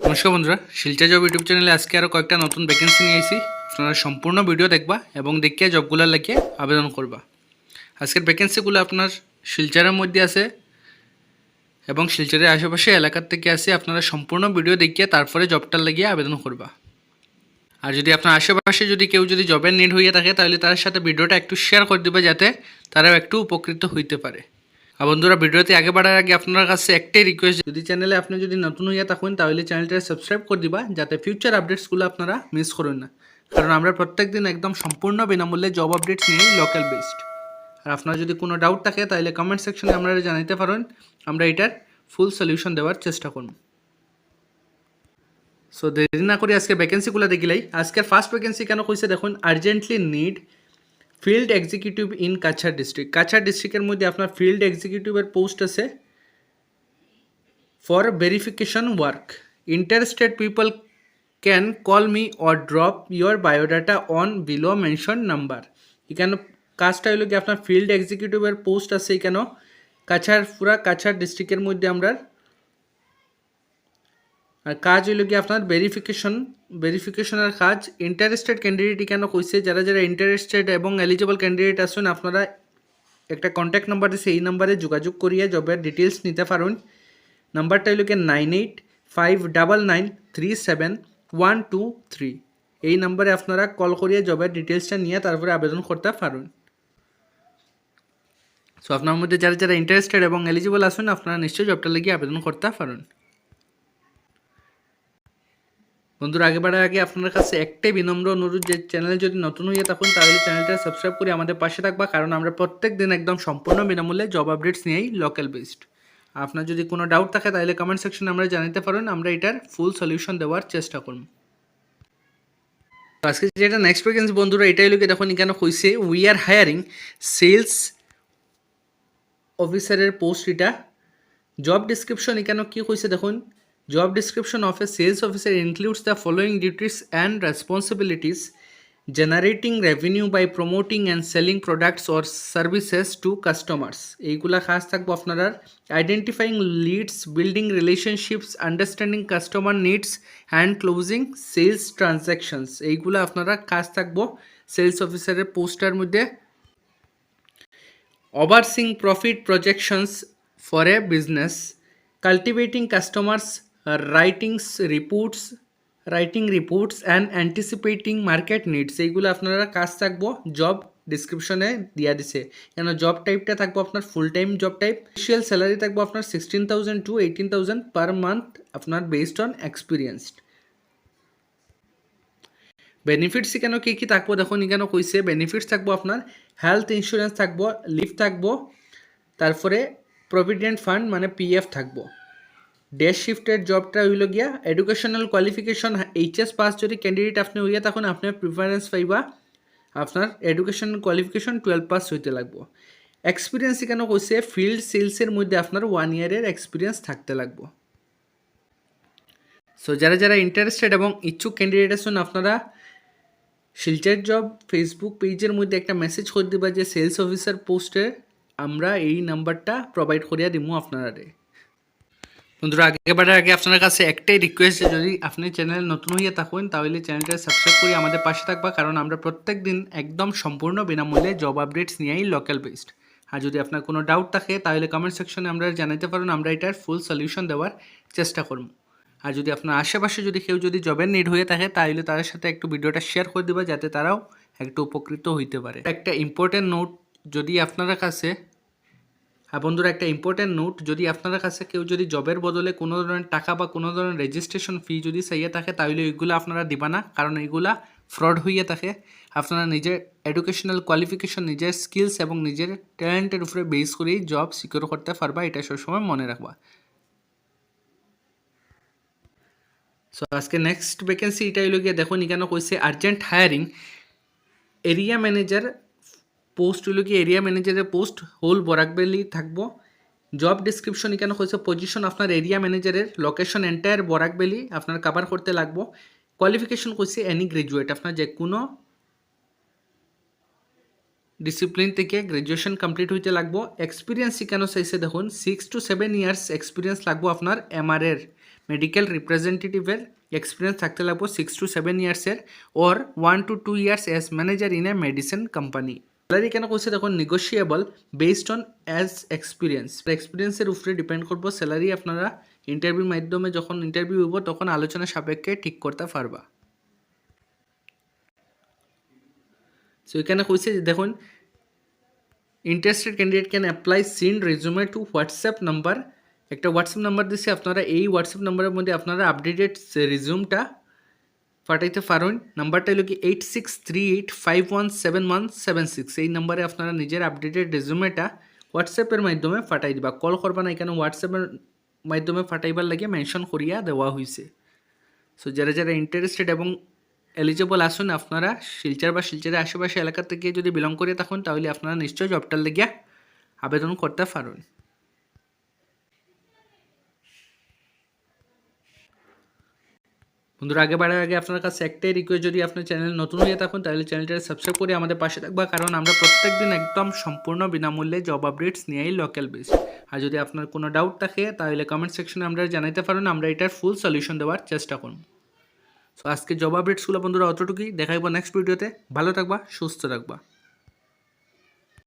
নমস্কার বন্ধুরা, Silchar job YouTube চ্যানেলে আজকে আরও কয়েকটা নতুন ভ্যাকেন্সি নিয়ে এসেছি আপনারা সম্পূর্ণ ভিডিও দেখবা এবং দেখিয়ে জবগুলোর লাগিয়ে আবেদন করবা। আজকের ভ্যাকেন্সিগুলো আপনার শিলচারের মধ্যে আছে এবং শিলচরের আশেপাশে এলাকার থেকে আসে আপনারা সম্পূর্ণ ভিডিও দেখিয়ে তারপরে জবটার লাগিয়ে আবেদন করবা। আর যদি আপনার আশেপাশে যদি কেউ যদি জবের নিড হইয়া থাকে, তাহলে তার সাথে ভিডিওটা একটু শেয়ার করে দিবে যাতে তারাও একটু উপকৃত হইতে পারে। আর বন্ধুরা, ভিডিওতে আগে বাড়ার আগে আপনার কাছে একটাই রিকোয়েস্ট যদি চ্যানেলে আপনি যদি নতুন হইয়া থাকুন, তাহলে চ্যানেলটা সাবস্ক্রাইব করে দিবা, যাতে ফিউচার আপডেটসগুলো আপনারা মিস করুন না। কারণ আমরা প্রত্যেক দিন একদম সম্পূর্ণ বিনামূল্যে জব আপডেটস নিয়ে লোকাল বেসড আর আপনার যদি কোনো ডাউট থাকে, তাহলে কমেন্ট সেকশনে আপনারা জানাতে পারেন। আমরা এটার ফুল সলিউশন দেওয়ার চেষ্টা করব। সো দেরি না করে আজকে ভ্যাকেন্সিগুলো দেখিলাই আজকের ফার্স্ট ভ্যাকেন্সি কেন কইছে দেখুন urgently need field executive in Cachar district Cachar ডিস্ট্রিক্টের মধ্যে আপনার ফিল্ড এক্সিকিউটিভের পোস্ট আছে for verification work interested people can call me or drop your biodata on below mention number এখানে কাজটা হলো কি আপনার ফিল্ড এক্সিকিউটিভের পোস্ট আছে এখানে কাছাড়, পুরা কাছাড় ডিস্ট্রিক্টের মধ্যে আমরা আর কাজ হইল কি আপনার ভেরিফিকেশন ভেরিফিকেশনের কাজ। ইন্টারেস্টেড ক্যান্ডিডেট কেন কইছে? যারা যারা ইন্টারেস্টেড এবং এলিজিবল ক্যান্ডিডেট আসুন আপনারা একটা কন্ট্যাক্ট নাম্বার দিছে, এই নাম্বারে যোগাযোগ করিয়ে জবের ডিটেলস নিতে পারুন। নাম্বারটা হইল কি nine eight five double nine three seven one two three এই নাম্বারে আপনারা কল করিয়ে জবের ডিটেলসটা নিয়ে তারপরে আবেদন করতে পারেন। সো আপনার মধ্যে যারা যারা ইন্টারেস্টেড এবং এলিজিবল আসুন আপনারা নিশ্চয়ই জবটা লাগিয়ে আবেদন করতে পারেন। বন্ধুরা, আগে বাড়ার আগে আপনার কাছে একটাই বিনম্র অনুরোধ যে চ্যানেলে যদি নতুন হয়ে থাকুন, তাহলে চ্যানেলটা সাবস্ক্রাইব করে আমাদের পাশে থাকবা, কারণ আমরা প্রত্যেক দিন একদম সম্পূর্ণ বিনামূল্যে জব আপডেটস নিয়েই লোকাল বেসড আপনার যদি কোনো ডাউট থাকে, তাহলে কমেন্ট সেকশনে আমরা জানাতে পারেন, আমরা এটার ফুল সলিউশন দেওয়ার চেষ্টা করব। আজকে যেটা নেক্সট ভ্যাকেন্সি বন্ধুরা, এটাই লোকে দেখুন, এখানে কইছে উই আর হায়ারিং সেলস অফিসারের পোস্ট এটা জব ডিসক্রিপশন এখানে কি কইছে দেখুন Job description of a sales officer includes the following duties and responsibilities generating revenue by promoting and selling products or services to customers এইগুলা কাজ থাকবো আপনারা identifying leads building relationships understanding customer needs and closing sales transactions এইগুলা আপনারা কাজ থাকবো sales অফিসারের poster মধ্যে overseeing profit projections for a business cultivating customers writings, reports, writing reports and anticipating market needs. এইগুলো আপনারা কাজ থাকব জব ডিসক্রিপশনে দিয়া দিছে। কেন জব টাইপটা থাকব আপনার full time job type initial salary থাকব আপনার sixteen thousand to eighteen thousand per month আপনার বেসড অন এক্সপিরিয়েন্সড বেনিফিটস কেন কী কী থাকব দেখুন এখানে কইছে। বেনিফিটস থাকব আপনার হেলথ ইন্স্যুরেন্স থাকব লিভ থাকব, তারপরে প্রভিডেন্ট ফান্ড মানে পিএফ থাকব। ডে শিফটের জবটা হইল গিয়া এডুকেশনাল কোয়ালিফিকেশন এইচএস পাস যদি ক্যান্ডিডেট আপনি হইয়া তখন আপনার প্রিফারেন্স পাইবা আপনার এডুকেশন কোয়ালিফিকেশন টুয়েলভ পাস হইতে লাগবো। এক্সপিরিয়েন্স কেন কইছে? ফিল্ড সেলসের মধ্যে আপনার ওয়ান ইয়ারের এক্সপিরিয়েন্স থাকতে লাগবো। সো যারা যারা ইন্টারেস্টেড এবং ইচ্ছুক ক্যান্ডিডেট আছেন, আপনারা শিলচর জব ফেসবুক পেজের মধ্যে একটা মেসেজ করে দিবা যে সেলস অফিসার পোস্টে আমরা এই নাম্বারটা প্রোভাইড করিয়া দিমু আপনারা বন্ধুরা আগেবারে আগে আপনার কাছে একটাই রিকোয়েস্ট যদি আপনি চ্যানেল নতুন হইয়া থাকুন, তাহলে চ্যানেলটা সাবস্ক্রাইব করে আমাদের পাশে থাকবা, কারণ আমরা প্রত্যেক দিন একদম সম্পূর্ণ বিনামূল্যে জব আপডেটস নিয়েই লোকাল বেসড আর যদি আপনার কোনো ডাউট থাকে, তাহলে কমেন্ট সেকশনে আমরা জানাতে পারেন আমরা এটার ফুল সলিউশন দেওয়ার চেষ্টা করব। আর যদি আপনার আশেপাশে যদি কেউ যদি জবের নিড হয়ে থাকে, তাহলে তাদের সাথে একটু ভিডিওটা শেয়ার করে দেবা, যাতে তারাও একটু উপকৃত হইতে পারে। একটা ইম্পর্টেন্ট নোট যদি আপনার কাছে বন্ধুরা, একটা ইম্পর্টেন্ট নোট যদি আপনার কাছে কেউ যদি জবের বদলে কোনো ধরনের টাকা বা কোনো ধরনের রেজিস্ট্রেশন ফি যদি চাইয়ে থাকে, তাহলে ওইগুলো আপনারা দিবা না। কারণ এইগুলা ফ্রড হইয়া থাকে। আপনারা নিজের এডুকেশনাল কোয়ালিফিকেশন নিজের স্কিলস এবং নিজের ট্যালেন্টের উপরে বেস করেই জব সিকিউর করতে পারবা, এটা সবসময় মনে রাখবা। সো আজকে নেক্সট ভ্যাকেন্সি এটা হইল গিয়ে দেখুন এখানে কইছে urgent hiring area manager post হইল কি এরিয়া ম্যানেজারের পোস্ট হোল বরাকবেলি থাকব। জব ডিসক্রিপশন এখানে হয়েছে পজিশন আপনার এরিয়া ম্যানেজারের লোকেশন এন্টায়ার বরাকবেলি আপনার কাভার করতে লাগবো। কোয়ালিফিকেশন করছে এনি গ্রাজুয়েট আপনার যে কোনো ডিসিপ্লিন থেকে গ্রাজুয়েশন কমপ্লিট হইতে লাগবো। এক্সপিরিয়েন্স কেন চাইছে দেখুন six to seven years experience লাগবো আপনার এমআরের মেডিকেল রিপ্রেজেন্টেটিভের এক্সপিরিয়েন্স থাকতে লাগবো six two seven ইয়ার্সের or one two two years as manager in a medicine company salary কেন কৈছে দেখুন negotiable based on as experience এক্সপিরিয়েন্সের উপরে ডিপেন্ড করব স্যালারি আপনারা ইন্টারভিউর মাধ্যমে যখন ইন্টারভিউ হইব, তখন আলোচনা সাপেক্ষে ঠিক করতে পারবা। সো এখানে কইছে দেখুন interested candidate can apply send resume to WhatsApp number একটা হোয়াটসঅ্যাপ নাম্বার দিছে, আপনারা এই হোয়াটসঅ্যাপ নাম্বারের মধ্যে আপনারা আপডেটেড রিজুমটা পাঠাইতে পারেন। নাম্বারটা হলো কি eight six three eight five one seven one seven six এই নাম্বারে আপনারা নিজের আপডেটেড রেজুমেটা হোয়াটসঅ্যাপের মাধ্যমে পাঠাই দিবা। কল করবা না, এখানে হোয়াটসঅ্যাপের মাধ্যমে পাঠাইবার লাগে মেনশন করিয়া দেওয়া হয়েছে সো যারা যারা ইন্টারেস্টেড এবং এলিজেবল আসুন আপনারা শিলচর বা শিলচরের আশেপাশে এলাকা থেকে যদি বিলং করে থাকুন, তাহলে আপনারা নিশ্চয়ই জবটার লেগিয়া আবেদন করতে পারেন। বন্ধুরা, আগে বাড়ার আগে আপনার কাছে একটাই রিকোয়েস্ট যদি আপনার চ্যানেল নতুন হয়ে থাকুন, তাহলে চ্যানেলটা সাবস্ক্রাইব করে আমাদের পাশে থাকবা, কারণ আমরা প্রত্যেকদিন একদম সম্পূর্ণ বিনামূল্যে জব আপডেটস নিয়েই লোকাল বেস আর যদি আপনার কোনো ডাউট থাকে, তাহলে কমেন্ট সেকশনে আমরা জানাইতে পারেন আমরা এটার ফুল সলিউশন দেওয়ার চেষ্টা করব। সো আজকে জব আপডেটসগুলো বন্ধুরা অতটুকুই দেখাইবো নেক্সট ভিডিওতে ভালো থাকবা, সুস্থ থাকবা।